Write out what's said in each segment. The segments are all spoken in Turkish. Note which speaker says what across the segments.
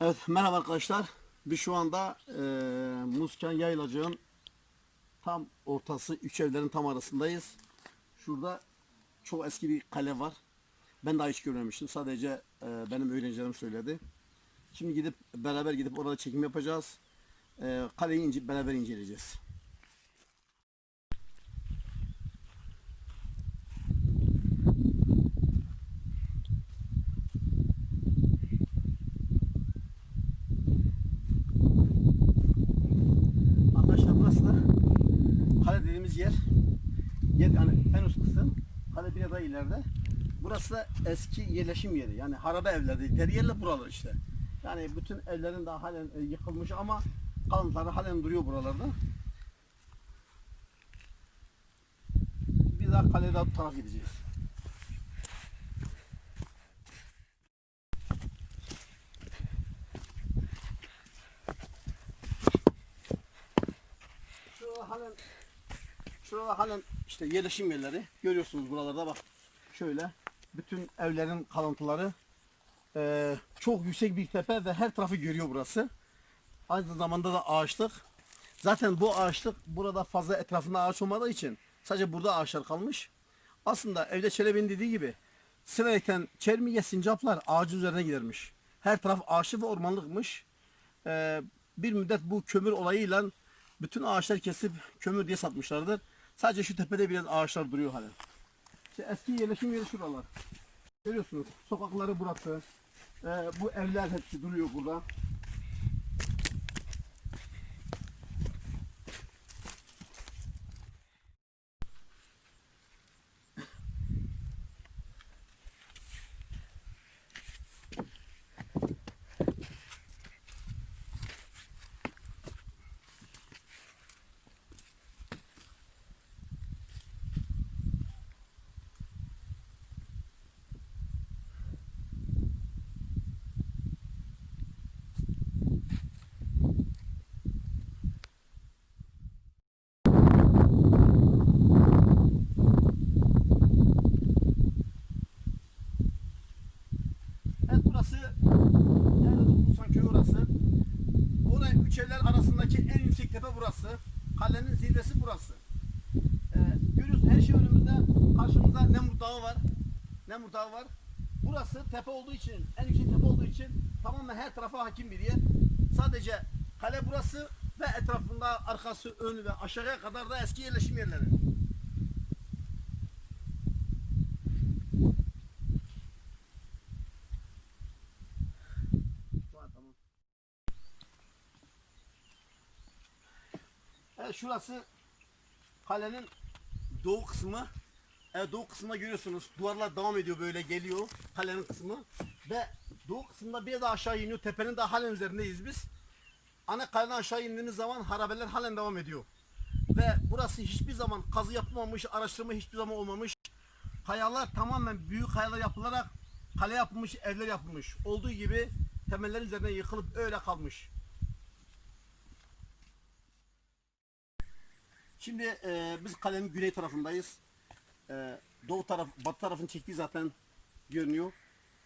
Speaker 1: Evet merhaba arkadaşlar. Biz şu anda e, Muzken Yaylacı'nın tam ortası, üç evlerin tam arasındayız. Şurada çok eski bir kale var. Ben daha hiç görmemiştim. Sadece e, benim öğrencilerim söyledi. Şimdi gidip beraber gidip orada çekim yapacağız. E, kaleyi ince, beraber inceleyeceğiz. Arkadaşlar burası da kale dediğimiz yer. Yer yani en üst kısım. Kale bir daha ileride. Burası da eski yerleşim yeri. Yani harabe evler dedikleri buralar işte. Yani bütün evlerin daha halen e, yıkılmış ama kalıntıları halen duruyor buralarda. Bir daha kaleye daha taraf gideceğiz. Halen Şurada halen işte yerleşim yerleri görüyorsunuz buralarda bak şöyle bütün evlerin kalıntıları eee, çok yüksek bir tepe ve her tarafı görüyor burası. Aynı zamanda da ağaçlık. Zaten bu ağaçlık burada fazla etrafında ağaç olmadığı için sadece burada ağaçlar kalmış. Aslında evde Çelebi'nin dediği gibi sırayken çermiye sincaplar ağacın üzerine gidermiş. Her taraf ağaçlı ve ormanlıkmış. Eee, bir müddet bu kömür olayıyla bütün ağaçlar kesip kömür diye satmışlardır. Sadece şu tepede biraz ağaçlar duruyor hala. İşte eski yerleşim yeri şuralar. Görüyorsunuz sokakları burası. Ee, bu evler hepsi duruyor burada. Evet burası yani Bulsan köyü orası. Evler arasındaki en yüksek tepe burası. Kalenin zirvesi burası. Ee, görüyorsun her şey önümüzde. Karşımızda Nemrut Dağı var. Nemrut Dağı var. Burası tepe olduğu için, en yüksek tepe olduğu için tamamen her tarafa hakim bir yer. Sadece kale burası ve etrafında arkası, önü ve aşağıya kadar da eski yerleşim yerleri. Tamam, tamam. Evet şurası kalenin doğu kısmı. Evet doğu kısmında görüyorsunuz duvarlar devam ediyor böyle geliyor kalenin kısmı. Ve doğu kısmında bir de aşağı iniyor. Tepenin de halen üzerindeyiz biz. Ana kaleden aşağı indiğiniz zaman harabeler halen devam ediyor. Ve burası hiçbir zaman kazı yapılmamış, araştırma hiçbir zaman olmamış. Kayalar tamamen büyük kayalar yapılarak kale yapılmış, evler yapılmış. Olduğu gibi temeller üzerine yıkılıp öyle kalmış. Şimdi e, biz kalenin güney tarafındayız. E, doğu taraf, batı tarafın çektiği zaten görünüyor.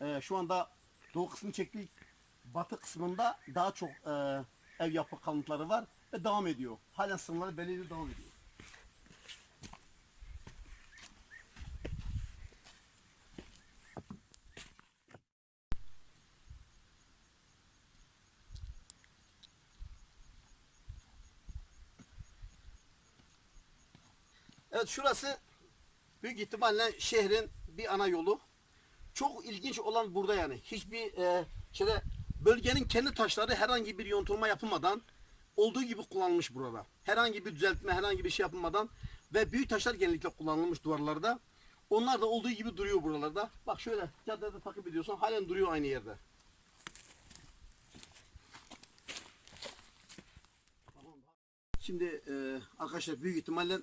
Speaker 1: E, şu anda doğu kısmını çektik. Batı kısmında daha çok e, ev yapı kalıntıları var ve devam ediyor. Halen sınırları belirli devam ediyor. Evet şurası büyük ihtimalle şehrin bir ana yolu. Çok ilginç olan burada yani. Hiçbir e, şeyde bölgenin kendi taşları herhangi bir yontulma yapılmadan olduğu gibi kullanılmış burada. Herhangi bir düzeltme, herhangi bir şey yapılmadan ve büyük taşlar genellikle kullanılmış duvarlarda. Onlar da olduğu gibi duruyor buralarda. Bak şöyle caddede takip ediyorsun halen duruyor aynı yerde. Şimdi e, arkadaşlar büyük ihtimalle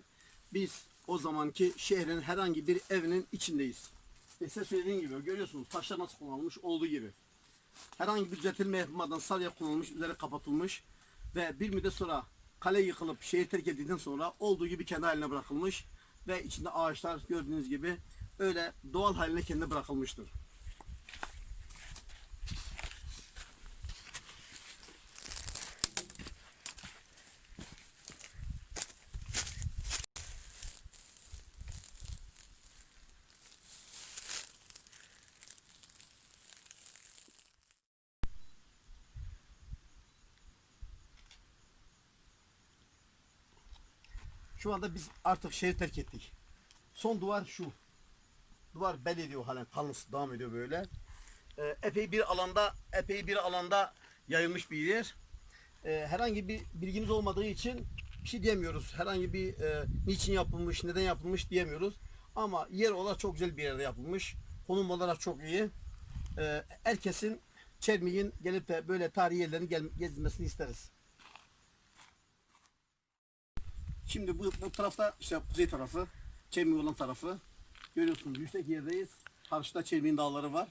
Speaker 1: biz o zamanki şehrin herhangi bir evinin içindeyiz. Ve size söylediğim gibi görüyorsunuz taşlar nasıl kullanılmış olduğu gibi. Herhangi bir düzeltilme yapılmadan salya kullanılmış, üzeri kapatılmış ve bir müddet sonra kale yıkılıp şehir terk edildikten sonra olduğu gibi kendi haline bırakılmış ve içinde ağaçlar gördüğünüz gibi öyle doğal haline kendine bırakılmıştır. Şu anda biz artık şehri terk ettik. Son duvar şu. Duvar bel ediyor halen kalınsı devam ediyor böyle. Ee, epey bir alanda epey bir alanda yayılmış bir yer. Ee, herhangi bir bilgimiz olmadığı için bir şey diyemiyoruz. Herhangi bir e, niçin yapılmış, neden yapılmış diyemiyoruz. Ama yer olarak çok güzel bir yerde yapılmış. Konum olarak çok iyi. Ee, herkesin Çermik'in gelip de böyle tarihi yerlerini gel, gezmesini isteriz. Şimdi bu, bu tarafta işte kuzey tarafı, Çermik olan tarafı. Görüyorsunuz yüksek yerdeyiz. Karşıda Çermik'in dağları var.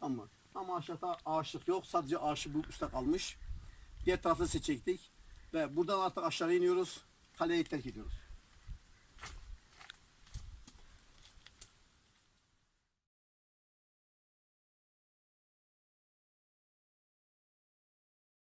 Speaker 1: Ama ama aşağıda ağaçlık yok. Sadece ağaçlı bu üstte kalmış. Diğer tarafı seçecektik. Ve buradan artık aşağı iniyoruz. Kaleyi terk ediyoruz.